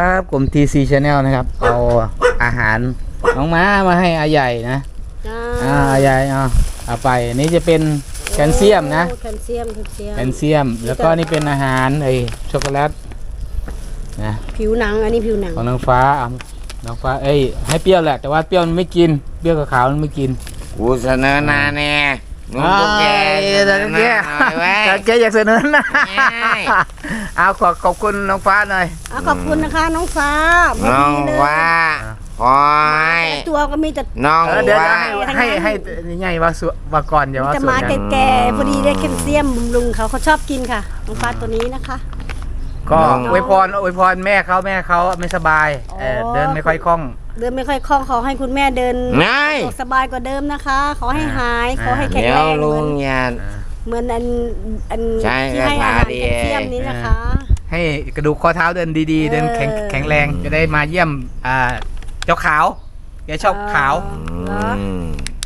ครับกลุ่ม TC Channel นะครับ เอาอาหารน้องม้ามาให้อาใหญ่นะจ้าอ่าอาใหญ่เอาเอาไปอันนี้จะเป็นแคลเซียมนะโอ้แคลเซียมแคลเซียม แคลเซียม แล้วก็นี่เป็นอาหารไอ้ช็อกโกแลตนะผิวหนัง อันนี้ผิวหนัง ของน้องฟ้าเอาน้องฟ้าเอ้ยให้เปรี้ยวแหละแต่ว่าเปรี้ยวมันไม่กินเปรี้ยวกับขาวมันไม่กิน กูเสนอหนาแน่ หนุ่มตุ๊กแกเสนอแกหน่อยไว้แกอยากเสนอหนะไม่เอาขอบขอบคุณน้องฟ้าหน่อยอะขอบคุณนะคะน้องฟ้าน้องพดีเลยว่าขอให้แต่ตัวก็มีแต่น้องเออเดี๋ยวว่าให้ให้ให้ใหญ่ว่าสวว่าก่อนอย่าว่าจะส่วนมาใหญ่แก่ๆพอดีได้แคลเซียมบำรุงเขาเขาชอบกินค่ะน้องฟ้าตัวนี้นะคะ ก็น้องอวยพรอวยพรแม่เขาแม่เขาไม่สบายเอออ๋อเดินไม่ค่อยคล่อง เดินไม่ค่อยคล่องขอให้คุณแม่เดินไงสะดวกสบายกว่าเดิมนะคะ ขอให้หายอ่าขอให้แข็งเดี๋ยแรวงเหลุมือนงยานเหมือนอันอันใช่ที่ให้อาหารคาถาดีแคลเซียมนี้นะคะ ให้กระดูกข้อเท้าเดินดีๆเออเดินแข็งแข็งแรงจะได้มาเยี่ยมอ่าเจ้าขาวแกชอบขาวเหรออืม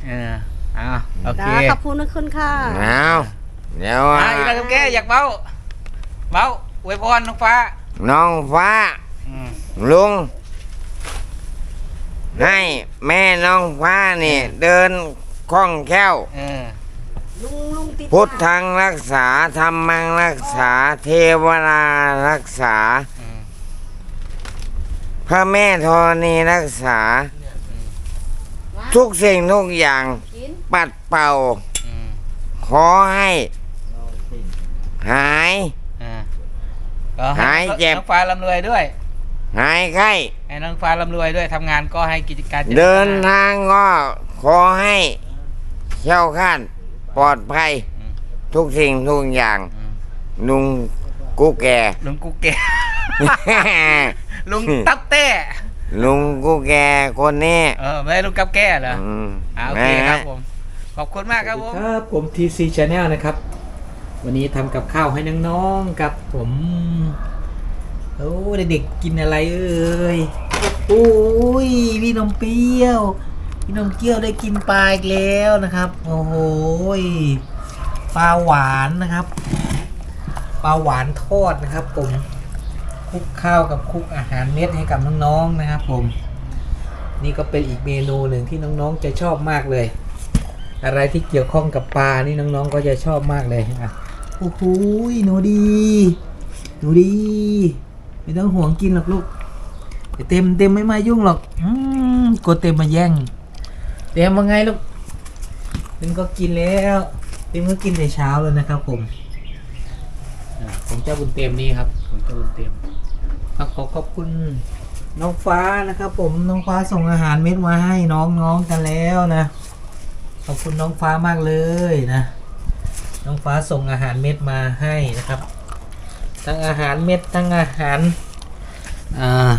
เอออ่าโอเคจ้าขอบคุณนะคุณค่ะเอาเดี๋ยวอ่าอีกแล้วครับแกอยากเบ้าเบ้า อวยพรน้องฟ้า น้องฟ้า อืมลุง ให้แม่น้องฟ้านี่เดินคล่องแคล่ว เออลุงลุงติดพุทธังรักษาธรรมังรักษาเทวรารักษา อืมพระแม่ธรณีรักษา ทุกสิ่งทุกอย่างกินปัดเป่า อืมขอให้ หาย อ่าก็หายเจ็บ น้องฟ้าร่ำรวยด้วย หายไข้ให้น้องฟ้าร่ำรวยด้วยทำงานก็ให้กิจการจริญเดินทางก็ขอให้เช่าข้านปลอดภัยอืมทุกสิ่งทุกอย่างอืมลุงกูแก่ ลุงกูแก่ ลุงตับแต้ลุงกูแก่คนนี้เออไม่ใช่ลุงกับแก่เหรออืมอ่าโอเคครับผม ขอบคุณมากครับผม ครับผม TC Channel นะครับ วันนี้ทำกับข้าวให้น้องๆกับผม โอ้เด็กๆกินอะไรเอ่ยโอ้ยพี่นมเปรี้ยว พี่นมเปรี้ยวได้กินปลาอีกแล้วนะครับ โอ้โหปลาหวานนะครับ ปลาหวานทอดนะครับ ผมคลุกข้าวกับคลุกอาหารเม็ดให้กับน้องๆนะครับ ผม นี่ก็เป็นอีกเมนูหนึ่งที่น้องๆจะชอบมากเลย อะไรที่เกี่ยวข้องกับปลานี่น้องๆก็จะชอบมากเลยอะ โอ้โหยหนูดี หนูดี ไม่ต้องห่วงกินหรอกลูกเดี๋ยวเต็มเต็มไม่มายุ่งหรอกอืมกลัวเต็มมาแย่ง เต็มว่าไงลูกเต็มก็กินแล้ว เต็มก็กินแต่เช้าเลยนะครับ ผมอ่าผมเจ้าบุญเต็มนี่ครับผมเจ้าบุญเต็มครับขอขอบคุณน้องฟ้านะครับ ผมน้องฟ้าส่งอาหารเม็ดมาให้น้องๆกันแล้วนะ ขอบคุณน้องฟ้ามากเลยนะ น้องฟ้าส่งอาหารเม็ดมาให้นะครับ ทั้งอาหารเม็ดทั้งอาหารอ่า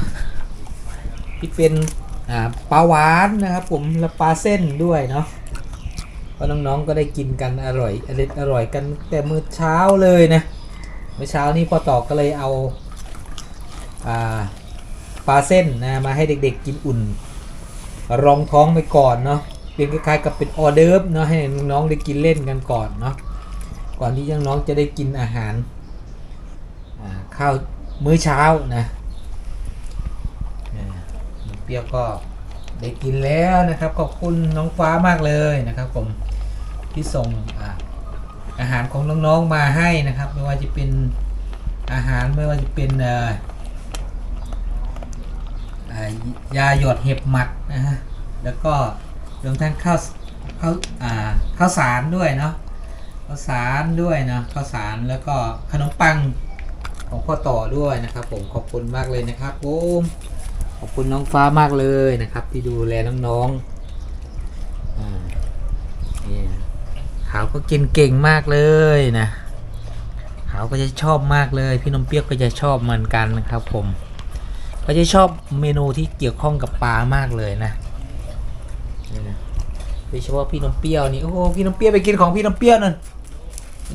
ที่เป็นอ่าปลาหวานนะครับ ผมและปลาเส้นด้วยเนาะก็น้องๆก็ได้กินกันอร่อยอร่อยอร่อยกันแต่มื้อเช้าเลยนะเมื่อเช้านี้พอตอกก็เลยเอาอ่าปลาเส้นนะมาให้เด็กๆกินอุ่น รองท้องไปก่อนเนาะเป็นคล้ายๆกับเป็นออเดิร์ฟเนาะให้น้องๆได้กินเล่นกันก่อนเนาะ ก่อนที่น้องจะได้กินอาหารข้าวมื้อเช้านะน้องเปรี้ยวก็ได้กินแล้วนะครับขอบคุณน้องฟ้ามากเลยนะครับผมที่ส่งอาอาหารของน้องๆมาให้นะครับ ไม่ว่าจะเป็นอาหารไม่ว่าจะเป็นยาหยดเห็บหมัดนะฮะแล้วก็รวมทั้งข้าวข้าวข้าวสารด้วยเนาะ ข้าวสารด้วยนะข้าวสารแล้วก็ขนมปังของพ่อต่อด้วยนะครับ ผมขอบคุณมากเลยนะครับผมขอบคุณน้องฟ้ามากเลยนะครับ ที่ดูแลน้องๆอ่านี่ขาวก็กินเก่งมากเลยนะขาวก็จะชอบมากเลย พี่นมเปียกก็จะชอบเหมือนกันนะครับ ผมเขาจะชอบเมนูที่เกี่ยวข้องกับปลามากเลยนะโดยเฉพาะพี่น้ำเปรี้ยวนี่โอ้พี่น้ำเปรี้ยวไปกินของพี่น้ำเปรี้ยวนั่น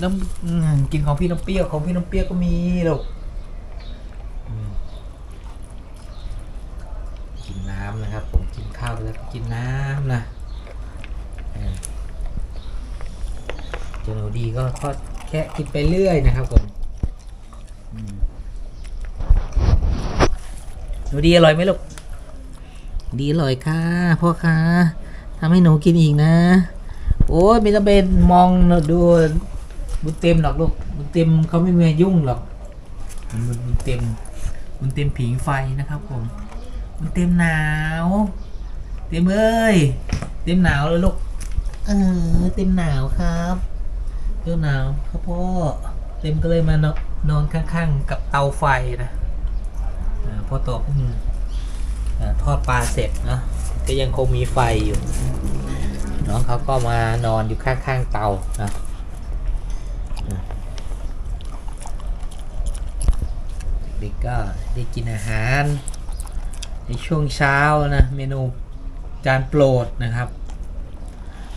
น้ำอืมกินของพี่น้ำเปรี้ยวของพี่น้ำเปรี้ยวก็มีลูกอืมกินน้ำนะครับ ผมกินข้าวแล้วกินน้ำนะเออเจาหนูดีก็ก็แค่กินไปเรื่อยนะครับผมอืมหนูดีอร่อยไหมลูกดีอร่อยค่ะพ่อค่ะทำให้หนูกินอีกนะ โอ้ยไม่ต้องเป็นมองดู บุญเต็มหรอกลูกบุญเต็มเขาไม่มายุ่งหรอกบุญบุญเต็มบุญเต็มผิงไฟนะครับผมบุญเต็มหนาว เต็มเอ้ยเต็มหนาวเลยลูกเออเต็มหนาวครับเต็มหนาวครับพ่อเต็มก็เลยมานอนนอนข้างๆ กับเตาไฟนะอ่าพ่อตอ่าทอดปลาเสร็จนะก็ยังคงมีไฟอยู่น้องเขาก็มานอนอยู่ข้างๆเตานะอะเด็กก็ได้กินอาหาร ในช่วงเช้านะเมนูจานโปรดนะครับ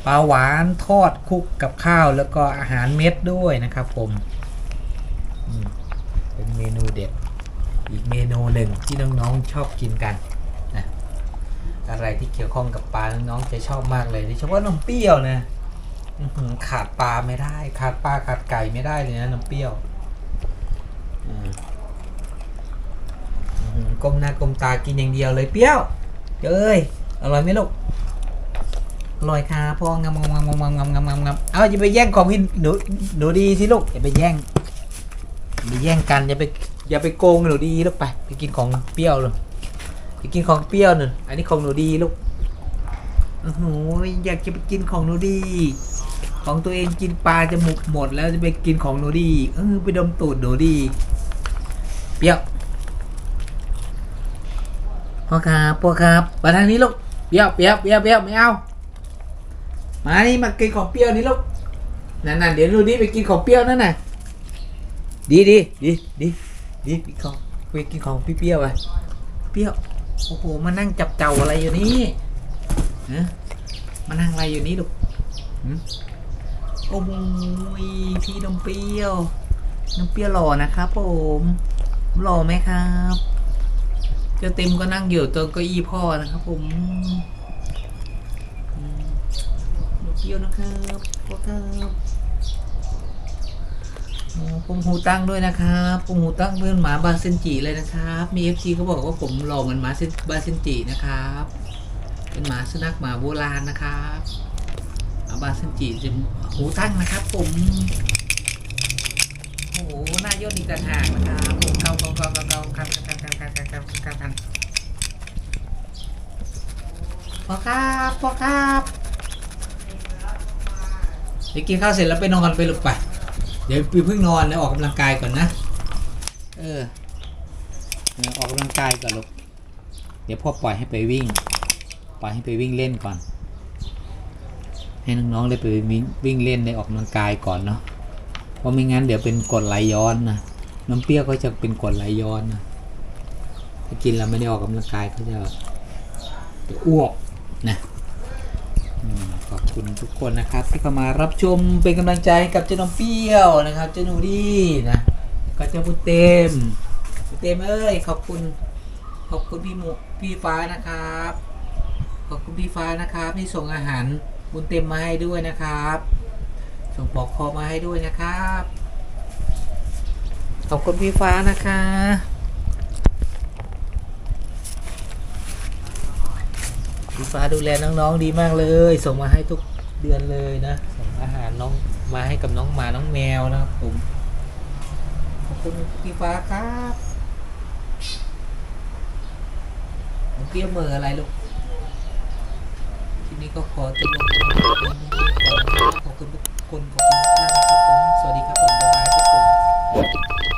ปลาหวานทอดคุกกับข้าวแล้วก็อาหารเม็ดด้วยนะครับผมเป็นเมนูเด็ดอีกเมนูหนึ่งที่น้องๆชอบกินกันนะอะไรที่เกี่ยวข้องกับปลาน้องๆจะชอบมากเลยโดยเฉพาะนมเปรี้ยวนะอื้อหือขาดปลาไม่ได้ ขาดปลาขาดไก่ไม่ได้เลยนะนมเปรี้ยวอืม กลมหน้ากลมตากินอย่างเดียวเลยเปรี้ยวเอ้ยอร่อยไหมลูกอร่อยค่ะพ่องามงามงามงามงามงามงามงามเอาอย่าไปแย่งของพี่หนูหนูดีสิลูกอย่าไปแย่งอย่าไปแย่งกันอย่าไปอย่าไปโกงหนูดีลูกไปไปกินของเปรี้ยวเลยไปกินของเปรี้ยวหนึ่งอันนี้ของหนูดีลูกโอ้โหอยากจะไปกินของหนูดี ของตัวเองกินปลาจะหมดหมดแล้วจะไปกินของหนูดีเออไปดมตูดหนูดี เปรี้ยว พ่อครับพ่อครับมาทางนี้ลูกเปรี้ยวเปรี้ยวเปรี้ยวเปรี้ยวไม่เอามานี่มากินของเปรี้ยวนี่ลูกนั่นๆเดี๋ยวหนูดีไปกินของเปรี้ยวนั่นน่ะดีดีดีดีดีพี่ของไปกินของพี่เปรี้ยวไปเปรี้ยวโอ้โหมานั่งจับเจ้าอะไรอยู่นี่ฮะมานั่งอะไรอยู่นี่ลูกโอ้โหพี่นมเปรี้ยวนมเปรี้ยวหล่อนะครับผมหล่อไหมครับ จ้าเต็มก็นั่งอยู่ตัวเก้าอี้พ่อนะครับ ผมอืมนมเปรี้ยวนะครับพ่อครับโอ้ผมหูตั้งด้วยนะครับผมหูตั้งเพื่อนหมาบาเซนจิเลยนะครับ มีเอฟซีเขาบอกว่าผมหล่อเหมือนหมาเซนบาเซนจินะครับ เป็นหมาสุนัขหมาโบราณนะครับหมาบาเซนจิจะหูตั้งนะครับ ผมโอ้โหหน้าย่นอีกต่างหากนะครับผมเกาเกาเกาเกาเกาคันคั นคันคันคันคันคันคันคันพอครับพอครับเดี๋ยวกินข้าวเสร็จแล้วไปนอนไปลูกไปเดี๋ยวพี่เพิ่งนอนนะออกกำลังกายก่อนนะ เออเออออกกำลังกายก่อนลูกเดี๋ยวพ่อปล่อยให้ไปวิ่ง ปล่อยให้ไปวิ่งเล่นก่อน ให้น้องๆได้ไปวิ่งวิ่งเล่นได้ออกกำลังกายก่อนเนาะเพราะไม่งั้นเดี๋ยวเป็นกดไหลย้อนนะน้ำเปรี้ยวก็จะเป็นกดไหลย้อนนะ ถ้ากินแล้วไม่ได้ออกกำลังกายก็จะจะอ้วกนะอขอบคุณทุกคนนะครับที่เข้ามารับชมเป็นกำลังใจกับเจ้าน้องเปรี้ยวนะครับเจ้าหนูดีนะก็เจ้าบุญเต็มบุญเต็มเอ้ยขอบคุณขอบคุณพี่หมูพี่ฟ้านะครับ ขอบคุณพี่ฟ้านะครับที่ส่งอาหารบุญเต็มมาให้ด้วยนะครับ ส่งปลอกคอมาให้ด้วยนะครับขอบคุณพี่ฟ้านะคะ พี่ฟ้าดูแลน้องๆดีมากเลย ส่งมาให้ทุกเดือนเลยนะส่งอาหารน้องมาให้กับน้องหมาน้องแมวนะครับผมขอบคุณพี่ฟ้าครับน้องเกี้ยวเมืออะไรลูกทีนี้ก็ขอตัวลงขอบคุณทุกคนขอบคุณมากนะครับผมสวัสดีครับผมบ๊ายบายทุกคน